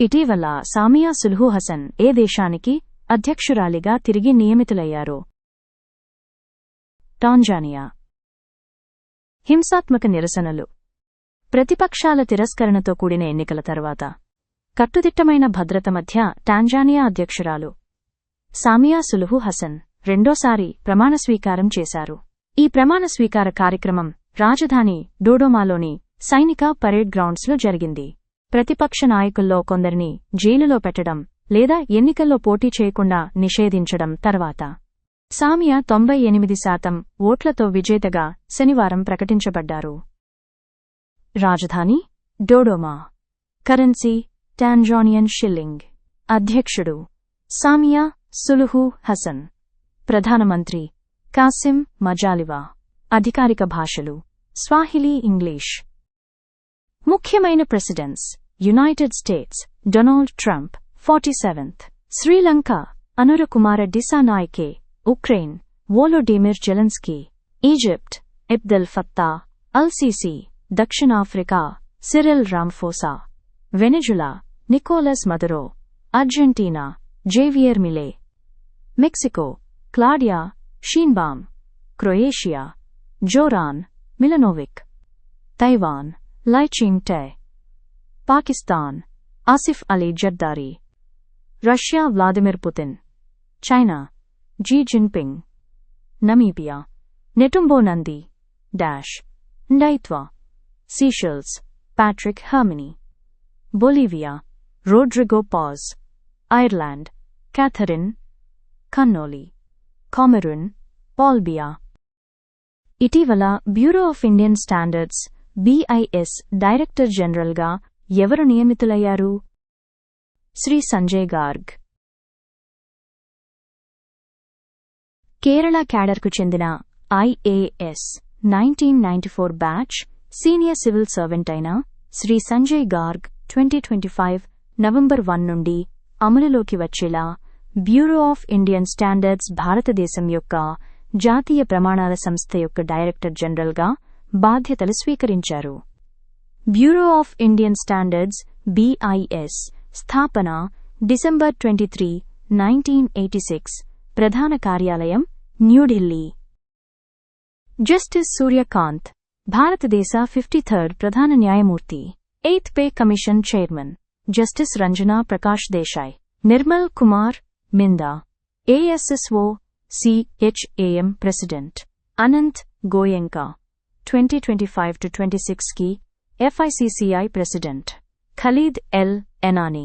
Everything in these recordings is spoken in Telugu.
ఇటీవల సామియా సుల్హు హసన్ ఏ దేశానికి అధ్యక్షురాలిగా తిరిగి నియమితులయ్యారు? టాంజానియా. హింసాత్మక నిరసనలు. ప్రతిపక్షాల తిరస్కరణతో కూడిన ఎన్నికల తర్వాత కట్టుదిట్టమైన భద్రత మధ్య టాంజానియా అధ్యక్షురాలు సామియా సులుహు హసన్ రెండోసారి ప్రమాణ స్వీకారం చేశారు. ఈ ప్రమాణ స్వీకార కార్యక్రమం రాజధాని డోడోమాలోని సైనిక పరేడ్ గ్రౌండ్స్లో జరిగింది. ప్రతిపక్ష నాయకుల్లో కొందరిని జైలులో పెట్టడం లేదా ఎన్నికల్లో పోటీ చేయకుండా నిషేధించడం తర్వాత సామియా తొంభై ఎనిమిది శాతం ఓట్లతో విజేతగా శనివారం ప్రకటించబడ్డారు. రాజధాని డోడోమా. Currency Tanzanian shilling. అధ్యక్షుడు సామియా సులుహు హసన్. ప్రధానమంత్రి కాసిం మజాలివా. అధికారిక భాషలు స్వాహిలీ ఇంగ్లీష్. ముఖ్యమైన United States, Donald Trump, 47th. Sri Lanka, Anurukumara Disanaike, Ukraine, Volodymyr Zelensky, Egypt, Abdel Fattah, Al-Sisi, Dakshin Africa, Cyril Ramaphosa, Venezuela, Nicolas Maduro, Argentina, Javier Millet, Mexico, Claudia Sheinbaum, Croatia, Joran Milanovic, Taiwan, Lai Ching-te. Pakistan. Asif Ali Zardari. Russia Vladimir Putin. China. Xi Jinping. Namibia. Netumbo Nandi. Dash. Ndaitwah Seychelles. Patrick Herminie Bolivia. Rodrigo Paz. Ireland. Catherine Connolly. Cameroon. Paul Biya. ఇటీవల bureau of Indian standards BIS director జనరల్గా ఎవరు నియమితులయ్యారు? శ్రీ సంజయ్ గార్గ్. కేరళ క్యాడర్కు చెందిన IAS nineteen ninety four batch senior civil servant అయిన Shri Sanjay Garg twenty twenty five November one నుండి అమలులోకి వచ్చేలా బ్యూరో ఆఫ్ ఇండియన్ స్టాండర్డ్స్ భారతదేశం యొక్క జాతీయ ప్రమాణాల సంస్థ యొక్క డైరెక్టర్ జనరల్గా బాధ్యతలు స్వీకరించారు. bureau of Indian standards BIS స్థాపన December twenty three nineteen eighty six ప్రధాన కార్యాలయం న్యూఢిల్లీ జస్టిస్ సూర్యకాంత్ భారతదేశ ఫిఫ్టీ థర్డ్ ప్రధాన న్యాయమూర్తి eighth pay commission chairman justice Ranjana Prakash Desai Nirmal Kumar Minda ASSOCHAM president Anant Goenka twenty twenty five to twenty సిక్స్కి FICCI president Khaled El Enany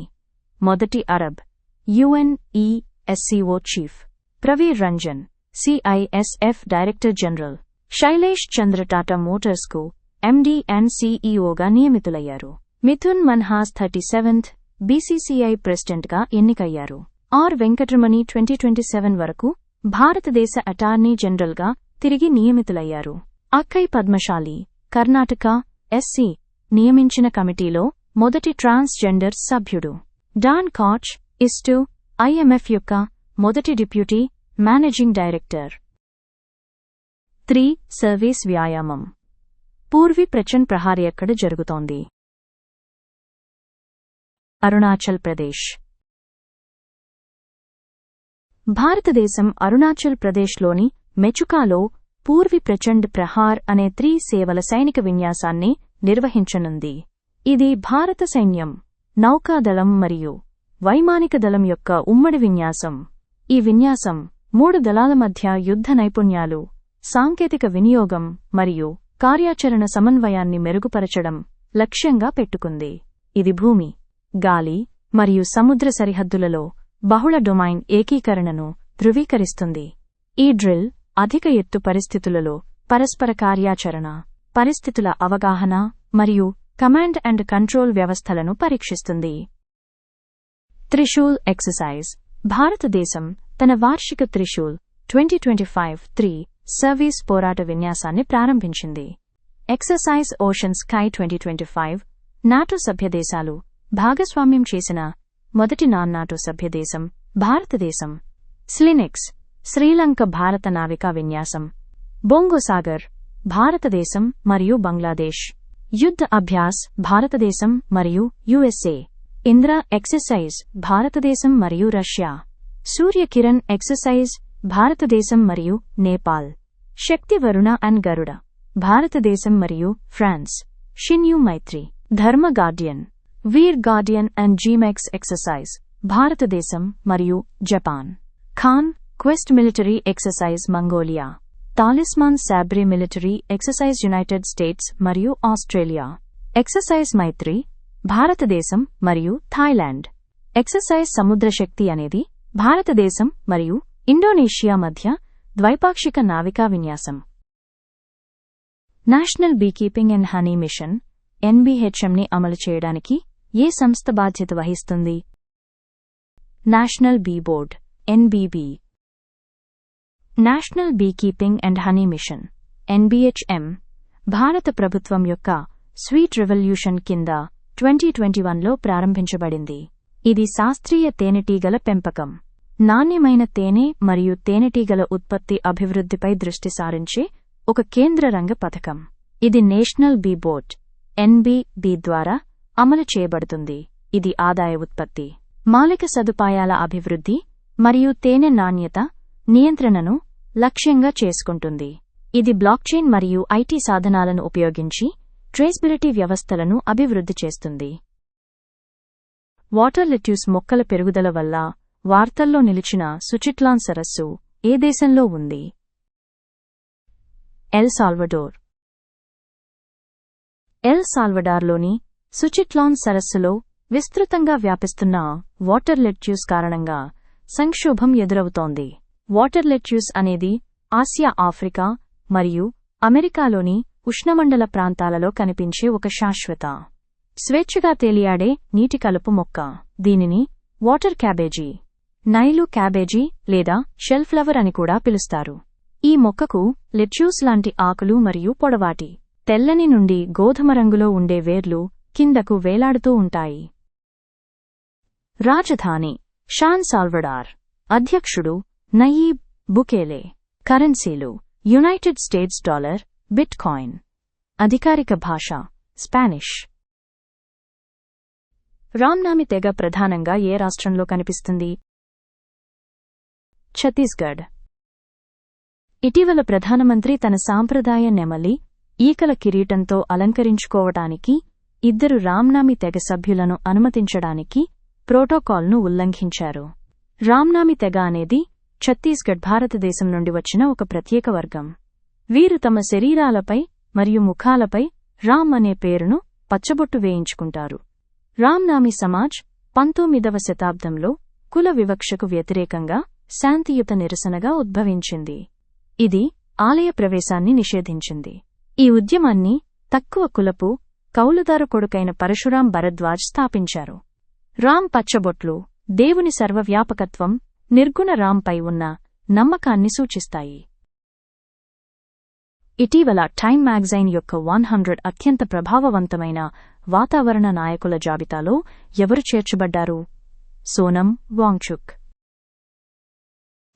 మొదటి Arab UNESCO chief Praveer Ranjan CISF director general Shailesh Chandra Tata మోటార్స్కు MD and సీఈఓగా నియమితులయ్యారు. Mithun Manhas thirty seventh BCCI ప్రెసిడెంట్గా ఎన్నికయ్యారు. R Venkataramani twenty twenty seven వరకు భారతదేశ అటార్నీ జనరల్గా తిరిగి నియమితులయ్యారు. అక్కై పద్మశాలి కర్ణాటక ఎస్సీ నియమించిన కమిటీలో మొదటి ట్రాన్స్జెండర్ సభ్యుడు. డాన్ కాచ్ ఇస్టు ఐఎంఎఫ్ యొక్క మొదటి deputy managing director. Three service వ్యాయామం. పూర్వీ ప్రచన్ ప్రహార్ ఎక్కడ జరుగుతోంది? అరుణాచల్ ప్రదేశ్. భారతదేశం అరుణాచల్ ప్రదేశ్లోని మెచుకాలో పూర్వి ప్రచండ్ ప్రహార్ అనే త్రీ సేవల సైనిక విన్యాసాన్ని నిర్వహించనుంది. ఇది భారత సైన్యం నౌకాదళం మరియు వైమానిక దళం యొక్క ఉమ్మడి విన్యాసం. ఈ విన్యాసం మూడు దళాల మధ్య యుద్ధ నైపుణ్యాలు సాంకేతిక వినియోగం మరియు కార్యాచరణ సమన్వయాన్ని మెరుగుపరచడం లక్ష్యంగా పెట్టుకుంది. ఇది భూమి గాలి మరియు సముద్ర సరిహద్దులలో బహుళ డొమైన్ ఏకీకరణను ధృవీకరిస్తుంది. ఈ డ్రిల్ అధిక ఎత్తు పరిస్థితులలో పరస్పర కార్యాచరణ పరిస్థితుల అవగాహన మరియు కమాండ్ అండ్ కంట్రోల్ వ్యవస్థలను పరీక్షిస్తుంది. త్రిశూల్ ఎక్సర్సైజ్. భారతదేశం తన వార్షిక Trishul twenty twenty five three service పోరాట విన్యాసాన్ని ప్రారంభించింది. Exercise Ocean Sky twenty twenty five NATO సభ్యదేశాలు భాగస్వామ్యం చేసిన మొదటి నాన్ నాటో సభ్యదేశం భారతదేశం. స్లినెక్స్. శ్రీలంక భారత నావికా విన్యాసం. బొంగోసాగర్. భారతదేశం మరియు బంగ్లాదేశ్. యుద్ధ అభ్యాస్ భారతదేశం మరియు యుఎస్ఏ ఇంద్ర ఎక్సర్సైజ్ భారతదేశం మరియు రష్యా సూర్యకిరణ్ ఎక్సర్సైజ్ భారతదేశం మరియు నేపాల్ శక్తి వరుణ అండ్ గరుడ భారతదేశం మరియు France Shinyuu Maitri Dharma Guardian Veer Guardian and JIMEX exercise భారతదేశం మరియు Japan Khan Quest military exercise Mongolia Talisman Sabre military exercise United States మరియు ఆస్ట్రేలియా. ఎక్సర్సైజ్ మైత్రి భారతదేశం మరియు థాయిలాండ్. ఎక్సర్సైజ్ సముద్రశక్తి అనేది భారతదేశం మరియు ఇండోనేషియా మధ్య ద్వైపాక్షిక నావికా విన్యాసం. National beekeeping and honey mission ఎన్బీహెచ్ఎంని అమలు చేయడానికి ఏ సంస్థ బాధ్యత వహిస్తుంది? National bee board NBB. National beekeeping and honey mission NBHM భారత ప్రభుత్వం యొక్క స్వీట్ రెవల్యూషన్ కింద ట్వంటీ ట్వంటీ వన్లో ప్రారంభించబడింది. ఇది శాస్త్రీయ తేనెటీగల పెంపకం. నాణ్యమైన తేనె మరియు తేనెటీగల ఉత్పత్తి అభివృద్ధిపై దృష్టి సారించే ఒక కేంద్ర రంగ పథకం. ఇది నేషనల్ బీ బోర్డ్ ఎన్బీబీ ద్వారా అమలు చేయబడుతుంది. ఇది ఆదాయ ఉత్పత్తి మౌలిక సదుపాయాల అభివృద్ధి మరియు తేనె నాణ్యత నియంత్రణను లక్ష్యంగా చేసుకుంటుంది. ఇది బ్లాక్చైన్ మరియు ఐటీ సాధనాలను ఉపయోగించి ట్రేస్బిలిటీ వ్యవస్థలను అభివృద్ధి చేస్తుంది. వాటర్ లెట్యూస్ మొక్కల పెరుగుదల వల్ల వార్తల్లో నిలిచిన సుచిట్లాన్ సరస్సు ఏ దేశంలో ఉంది? El Salvador. ఎల్ సాల్వడార్లోని సుచిట్లాన్ సరస్సులో విస్తృతంగా వ్యాపిస్తున్న వాటర్ లెట్యూస్ కారణంగా సంక్షోభం ఎదురవుతోంది. వాటర్ లెట్యూస్ అనేది ఆసియా ఆఫ్రికా మరియు అమెరికాలోని ఉష్ణమండల ప్రాంతాలలో కనిపించే ఒక శాశ్వత స్వేచ్ఛగా తేలియాడే నీటి కలుపు మొక్క. దీనిని వాటర్ క్యాబేజీ నైలు క్యాబేజీ లేదా షెల్ఫ్లవర్ అని కూడా పిలుస్తారు. ఈ మొక్కకు లెట్యూస్ లాంటి ఆకులు మరియు పొడవాటి తెల్లని నుండి గోధుమ రంగులో ఉండే వేర్లు కిందకు వేలాడుతూ ఉంటాయి. రాజధాని షాన్ సాల్వడార్ అధ్యక్షుడు నయీబ్ బుకేలే. కరెన్సీలు. United States dollar bitcoin అధికారిక భాష స్పానిష్. రామ్నామి తెగ ప్రధానంగా ఏ రాష్ట్రంలో కనిపిస్తుంది? ఛత్తీస్గఢ్. ఇటీవల ప్రధానమంత్రి తన సాంప్రదాయ నెమలి ఈకల కిరీటంతో అలంకరించుకోవటానికి ఇద్దరు రామ్నామి తెగ సభ్యులను అనుమతించడానికి ప్రోటోకాల్ను ఉల్లంఘించారు. రామ్నామి తెగ అనేది ఛత్తీస్గఢ్ భారతదేశం నుండి వచ్చిన ఒక ప్రత్యేక వర్గం. వీరు తమ శరీరాలపై మరియు ముఖాలపై రామ్ అనే పేరును పచ్చబొట్టు వేయించుకుంటారు. రామ్నామి సమాజ్ పంతొమ్మిదవ శతాబ్దంలో కుల వివక్షకు వ్యతిరేకంగా శాంతియుత నిరసనగా ఉద్భవించింది. ఇది ఆలయ ప్రవేశాన్ని నిషేధించింది. ఈ ఉద్యమాన్ని తక్కువ కులపు కౌలుదారు కొడుకైన పరశురాం భరద్వాజ్ స్థాపించారు. రామ్ పచ్చబొట్లు దేవుని సర్వవ్యాపకత్వం నిర్గుణ రాంపై ఉన్న నమ్మకాన్ని సూచిస్తాయి. ఇటీవల టైమ్ మ్యాగజైన్ యొక్క వన్ హండ్రెడ్ అత్యంత ప్రభావవంతమైన వాతావరణ నాయకుల జాబితాలో ఎవరు చేర్చబడ్డారు? సోనం వాంగ్చుక్.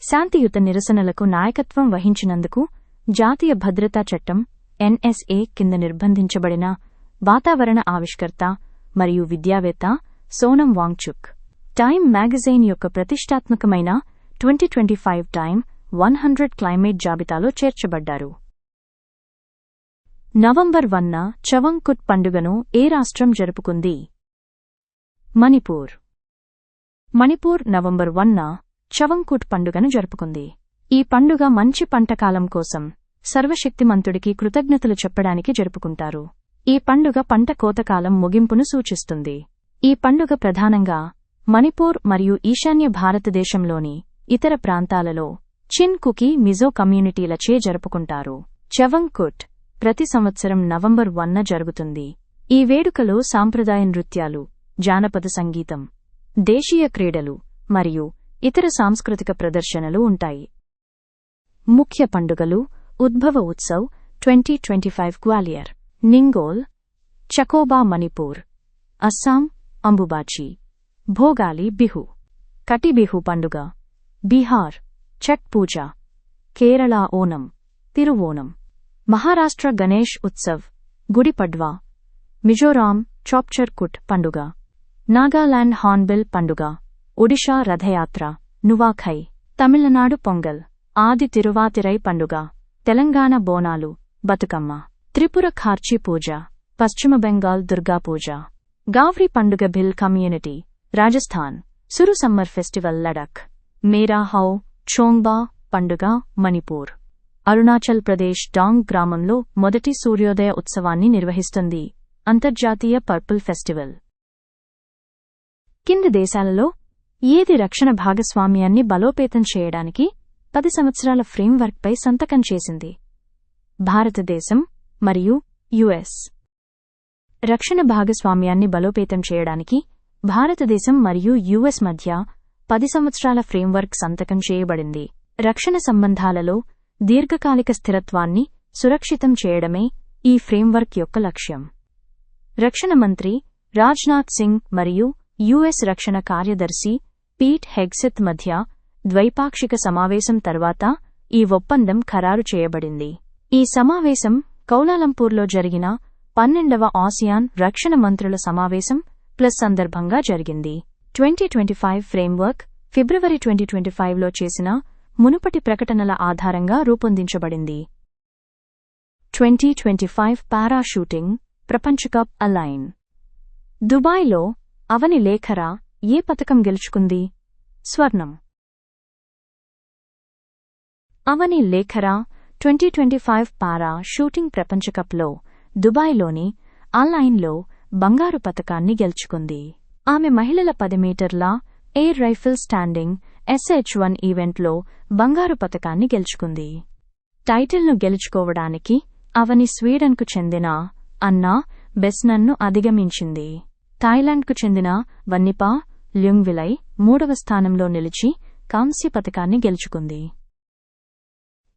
శాంతియుత నిరసనలకు నాయకత్వం వహించినందుకు జాతీయ భద్రతా చట్టం ఎన్ఎస్ఏ కింద నిర్బంధించబడిన వాతావరణ ఆవిష్కర్త మరియు విద్యావేత్త సోనం వాంగ్చుక్. టైమ్ మ్యాగజైన్ యొక్క ప్రతిష్టాత్మకమైన twenty twenty five Time one hundred climate జాబితాలో చేర్చబడ్డారు. నవంబర్ వన్న చవంకుట్ పండుగను ఏ రాష్ట్రం జరుపుకుంది? మణిపూర్. మణిపూర్ నవంబర్ వన్న చవంకుట్ పండుగను జరుపుకుంది. ఈ పండుగ మంచి పంటకాలం కోసం సర్వశక్తిమంతుడికి కృతజ్ఞతలు చెప్పడానికి జరుపుకుంటారు. ఈ పండుగ పంట కోతకాలం ముగింపును సూచిస్తుంది. ఈ పండుగ ప్రధానంగా మణిపూర్ మరియు ఈశాన్య భారతదేశంలోని ఇతర ప్రాంతాలలో చిన్ కుకీ మిజో కమ్యూనిటీలచే జరుపుకుంటారు. చవంకుట్ ప్రతి సంవత్సరం నవంబర్ వన్న జరుగుతుంది. ఈ వేడుకలో సాంప్రదాయ నృత్యాలు జానపద సంగీతం దేశీయ క్రీడలు మరియు ఇతర సాంస్కృతిక ప్రదర్శనలు ఉంటాయి. ముఖ్య పండుగలు Udbhav Utsav twenty twenty five Gwalior Ningol Chakouba Manipur Assam Ambubachi. Bhogali Bihu. Kati Bihu పండుగ. బీహార్. ఛట్ పూజ. కేరళ ఓనం. తిరువోనం మహారాష్ట్ర గణేష్ ఉత్సవ్. గుడి పడ్వా. మిజోరాం చాప్చర్ కుట్ పండుగ. నాగాలాండ్ హార్న్బిల్ పండుగ. ఒడిషా రథయాత్ర. నువాఖై. తమిళనాడు పొంగల్. ఆది తిరువాతిరై పండుగ. తెలంగాణ బోనాలు. బతుకమ్మ. త్రిపుర ఖార్చీ పూజ. పశ్చిమ బెంగాల్ దుర్గా పూజ గావ్రీ పండుగ Bhil community. Rajasthan Suru summer festival Ladakh Mera Hou Chongba పండుగ మణిపూర్ అరుణాచల్ ప్రదేశ్ డాంగ్ గ్రామంలో మొదటి సూర్యోదయ ఉత్సవాన్ని నిర్వహిస్తుంది. అంతర్జాతీయ పర్పుల్ ఫెస్టివల్. కింది దేశాలలో ఏది రక్షణ భాగస్వామ్యాన్ని బలోపేతం చేయడానికి పది సంవత్సరాల ఫ్రేమ్వర్క్పై సంతకం చేసింది. భారతదేశం మరియు యుఎస్. రక్షణ భాగస్వామ్యాన్ని బలోపేతం చేయడానికి భారతదేశం మరియు యుఎస్ మధ్య పది సంవత్సరాల ఫ్రేమ్వర్క్ సంతకం చేయబడింది. రక్షణ సంబంధాలలో దీర్ఘకాలిక స్థిరత్వాన్ని సురక్షితం చేయడమే ఈ ఫ్రేమ్వర్క్ యొక్క లక్ష్యం. రక్షణ మంత్రి రాజ్నాథ్ సింగ్ మరియు యుఎస్ రక్షణ కార్యదర్శి పీట్ హెగ్సెత్ మధ్య ద్వైపాక్షిక సమావేశం తర్వాత ఈ ఒప్పందం ఖరారు చేయబడింది. ఈ సమావేశం కౌలాలంపూర్లో జరిగిన పన్నెండవ ఆసియాన్ రక్షణ మంత్రుల సమావేశం ప్లస్ సందర్భంగా జరిగింది. Twenty twenty five framework February twenty twenty ఫైవ్లో చేసిన మునుపటి ప్రకటనల ఆధారంగా రూపొందించబడింది. Twenty twenty five para shooting ప్రపంచకప్ Al Ain. దుబాయ్లో అవని లేఖరా ఏ పతకం గెలుచుకుంది? స్వర్ణం. Avani Lekhara twenty twenty five para shooting ప్రపంచకప్లో దుబాయ్లోని ఆన్లైన్లో బంగారు పతకాన్ని గెలుచుకుంది. ఆమె మహిళల పది మీటర్ల air rifle standing SH one ఈవెంట్లో బంగారు పతకాన్ని గెలుచుకుంది. టైటిల్ను గెలుచుకోవడానికి అవని స్వీడన్కు చెందిన అన్నా బెస్నన్ను అధిగమించింది. థాయిలాండ్కు చెందిన వన్నిపా ల్యుంగ్విలై మూడవ స్థానంలో నిలిచి కాంస్య పతకాన్ని గెలుచుకుంది.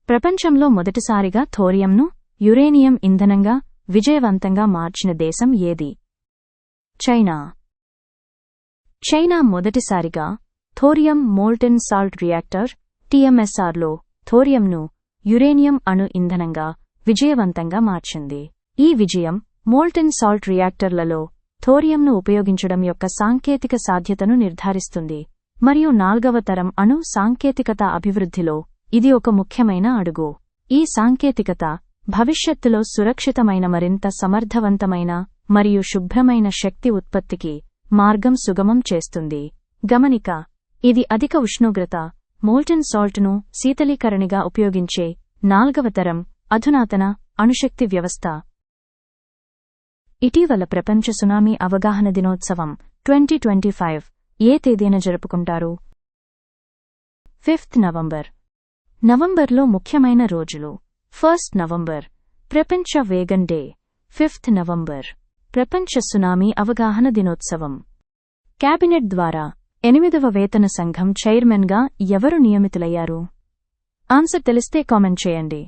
ప్రపంచంలో మొదటిసారిగా థోరియంను యురేనియం ఇంధనంగా విజయవంతంగా మార్చిన దేశం ఏది? చైనా. చైనా మొదటిసారిగా థోరియం మోల్టెన్ సాల్ట్ రియాక్టర్ టీఎంఎస్ఆర్లో థోరియంను యురేనియం అణు ఇంధనంగా విజయవంతంగా మార్చింది. ఈ విజయం మోల్టెన్ సాల్ట్ రియాక్టర్లలో థోరియంను ఉపయోగించడం యొక్క సాంకేతిక సాధ్యతను నిర్ధారిస్తుంది. మరియు నాల్గవ తరం అణు సాంకేతికత అభివృద్ధిలో ఇది ఒక ముఖ్యమైన అడుగు. ఈ సాంకేతికత భవిష్యత్తులో సురక్షితమైన మరింత సమర్థవంతమైన మరియు శుభ్రమైన శక్తి ఉత్పత్తికి మార్గం సుగమం చేస్తుంది. గమనిక ఇది అధిక ఉష్ణోగ్రత మోల్టన్ సాల్ట్ను శీతలీకరణిగా ఉపయోగించే నాల్గవ తరం అధునాతన అణుశక్తి వ్యవస్థ. ఇటీవల ప్రపంచ సునామీ అవగాహన దినోత్సవం ట్వంటీ ట్వంటీ ఫైవ్ ఏ తేదీన జరుపుకుంటారు? Fifth November. నవంబర్లో ముఖ్యమైన రోజులు. ఫస్ట్ నవంబర్ ప్రపంచ వేగన్ డే ఫిఫ్త్ నవంబర్ ప్రపంచ సునామీ అవగాహన దినోత్సవం. క్యాబినెట్ ద్వారా ఎనిమిదవ వేతన సంఘం చైర్మన్గా ఎవరు నియమితులయ్యారు? ఆన్సర్ తెలిస్తే కామెంట్ చేయండి.